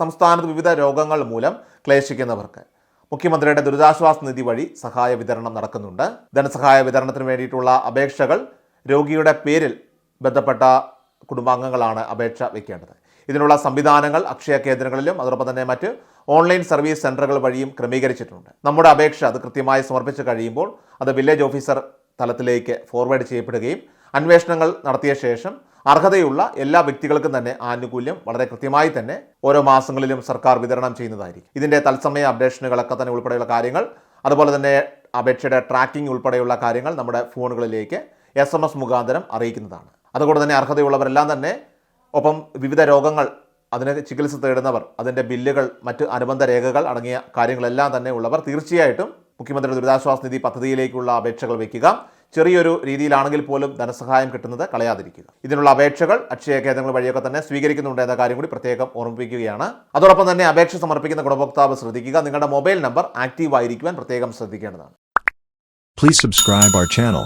സംസ്ഥാനത്ത് വിവിധ രോഗങ്ങൾ മൂലം ക്ലേശിക്കുന്നവർക്ക്. മുഖ്യമന്ത്രിയുടെ ദുരിതാശ്വാസ നിധി വഴി സഹായ വിതരണം നടക്കുന്നുണ്ട്. ധനസഹായ വിതരണത്തിന് വേണ്ടിയിട്ടുള്ള അപേക്ഷകൾ രോഗിയുടെ പേരിൽ ബന്ധപ്പെട്ട കുടുംബാംഗങ്ങളാണ് അപേക്ഷ വയ്ക്കേണ്ടത് ഇതിനുള്ള സംവിധാനങ്ങൾ അക്ഷയ കേന്ദ്രങ്ങളിലും അതോടൊപ്പം തന്നെ മറ്റ് ഓൺലൈൻ സർവീസ് സെന്ററുകൾ വഴിയും ക്രമീകരിച്ചിട്ടുണ്ട്. നമ്മുടെ അപേക്ഷ അത് കൃത്യമായി സമർപ്പിച്ച് കഴിയുമ്പോൾ അത് വില്ലേജ് ഓഫീസർ തലത്തിലേക്ക് ഫോർവേഡ് ചെയ്യപ്പെടുകയും അന്വേഷണങ്ങൾ നടത്തിയ ശേഷം അർഹതയുള്ള എല്ലാ വ്യക്തികൾക്കും തന്നെ ആനുകൂല്യം വളരെ കൃത്യമായി തന്നെ ഓരോ മാസങ്ങളിലും സർക്കാർ വിതരണം ചെയ്യുന്നതായിരിക്കും. ഇതിന്റെ തത്സമയ അപ്ഡേഷനുകളൊക്കെ തന്നെ ഉൾപ്പെടെയുള്ള കാര്യങ്ങൾ അതുപോലെ തന്നെ അപേക്ഷയുടെ ട്രാക്കിംഗ് ഉൾപ്പെടെയുള്ള കാര്യങ്ങൾ നമ്മുടെ ഫോണുകളിലേക്ക് എസ് എം എസ് മുഖാന്തരം അറിയിക്കുന്നതാണ്. അതുകൊണ്ട് തന്നെ അർഹതയുള്ളവരെല്ലാം തന്നെ ഒപ്പം വിവിധ രോഗങ്ങൾ അതിന് ചികിത്സ തേടുന്നവർ അതിന്റെ ബില്ലുകൾ മറ്റ് അനുബന്ധ രേഖകൾ അടങ്ങിയ കാര്യങ്ങളെല്ലാം തന്നെ ഉള്ളവർ തീർച്ചയായിട്ടും മുഖ്യമന്ത്രിയുടെ ദുരിതാശ്വാസ നിധി പദ്ധതിയിലേക്കുള്ള അപേക്ഷകൾ വയ്ക്കുക ചെറിയൊരു രീതിയിലാണെങ്കിൽ പോലും ധനസഹായം കിട്ടുന്നത് കളയാതിരിക്കുക. ഇതിനുള്ള അപേക്ഷകൾ അക്ഷയ കേന്ദ്രങ്ങൾ വഴിയൊക്കെ തന്നെ സ്വീകരിക്കുന്നുണ്ട് എന്ന കാര്യം കൂടി പ്രത്യേകം ഓർമ്മിപ്പിക്കുകയാണ്. അതോടൊപ്പം തന്നെ അപേക്ഷ സമർപ്പിക്കുന്ന ഗുണഭോക്താവ് ശ്രദ്ധിക്കുക. നിങ്ങളുടെ മൊബൈൽ നമ്പർ ആക്റ്റീവ് ആയിരിക്കുവാൻ പ്രത്യേകം ശ്രദ്ധിക്കേണ്ടതാണ്. Please subscribe our channel.